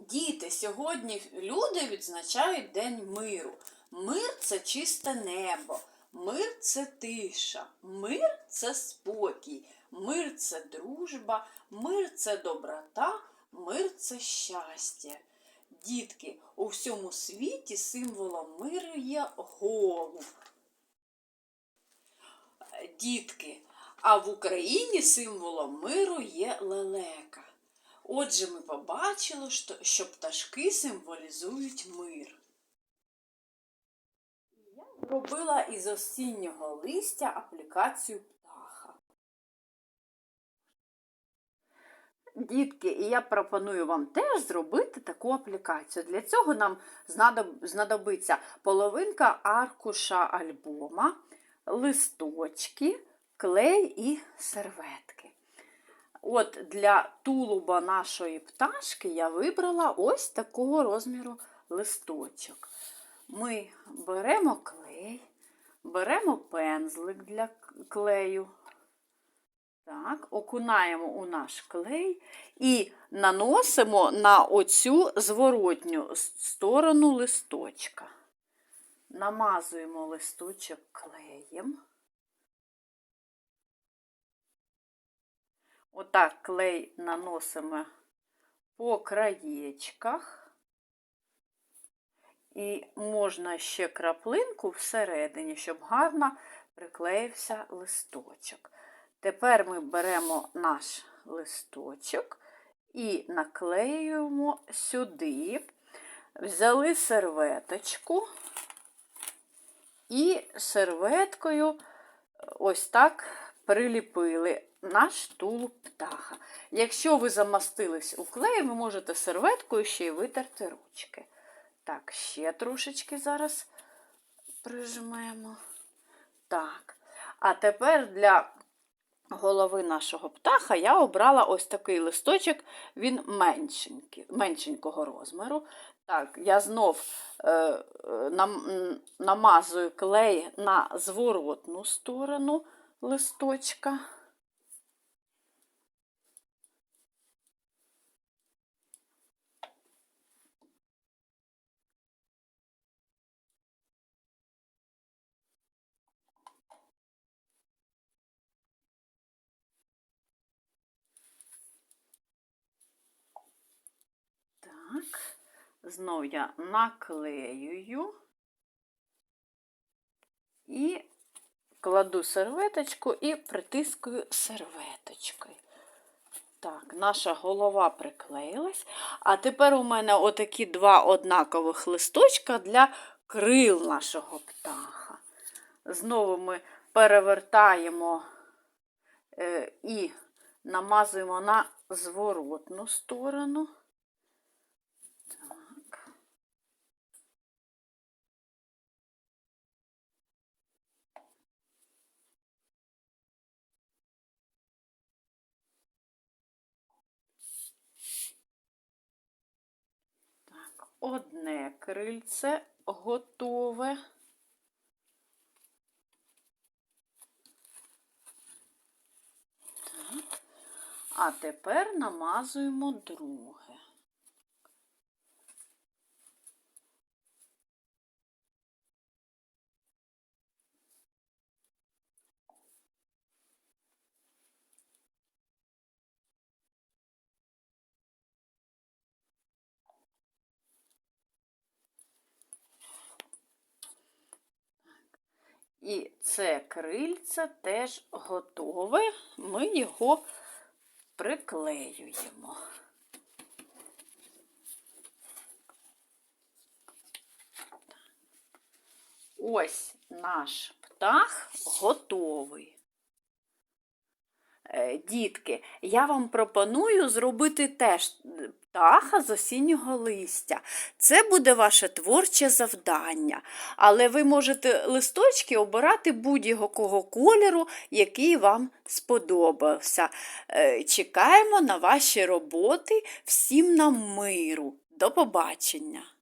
Діти, сьогодні люди відзначають День миру. Мир це чисте небо, мир це тиша, мир це спокій, мир це дружба, мир це доброта, мир це щастя. Дітки, у всьому світі символом миру є голуб. Дітки, а в Україні символом миру є лелека. Отже, ми побачили, що, пташки символізують мир. Я зробила із осіннього листя аплікацію птаха. Дітки, і я пропоную вам теж зробити таку аплікацію. Для цього нам знадоб- знадобиться половинка аркуша альбома, листочки, клей і серветки. От для тулуба нашої пташки я вибрала ось такого розміру листочок. Ми беремо клей, беремо пензлик для клею. Так, окунаємо у наш клей і наносимо на оцю зворотню сторону листочка. Намазуємо листочок клеєм. Отак клей наносимо по краєчках. І можна ще краплинку всередині, щоб гарно приклеївся листочок. Тепер ми беремо наш листочок і наклеюємо сюди. Взяли серветочку і серветкою ось так приліпили наш тулуб птаха. Якщо ви замастились у клеї, ви можете серветкою ще й витерти ручки. Так, ще трошечки зараз прижмемо. Так. А тепер для голови нашого птаха я обрала ось такий листочок, він меншенький, меншенького розміру. Так, я знов е, е, нам, намазую клей на зворотну сторону листочка. Так, знов я наклеюю і кладу серветочку і притискую серветочкою. Так, наша голова приклеїлась. А тепер у мене отакі два однакових листочка для крил нашого птаха. Знову ми перевертаємо е, і намазуємо на зворотну сторону. Одне крильце готове. Так. А тепер намазуємо друге. І це крильце теж готове. Ми його приклеюємо. Ось наш птах готовий. Е, Дітки, я вам пропоную зробити теж птаха з осіннього листя. Це буде ваше творче завдання. Але ви можете листочки обирати будь-якого кольору, який вам сподобався. Е, Чекаємо на ваші роботи. Всім нам миру. До побачення!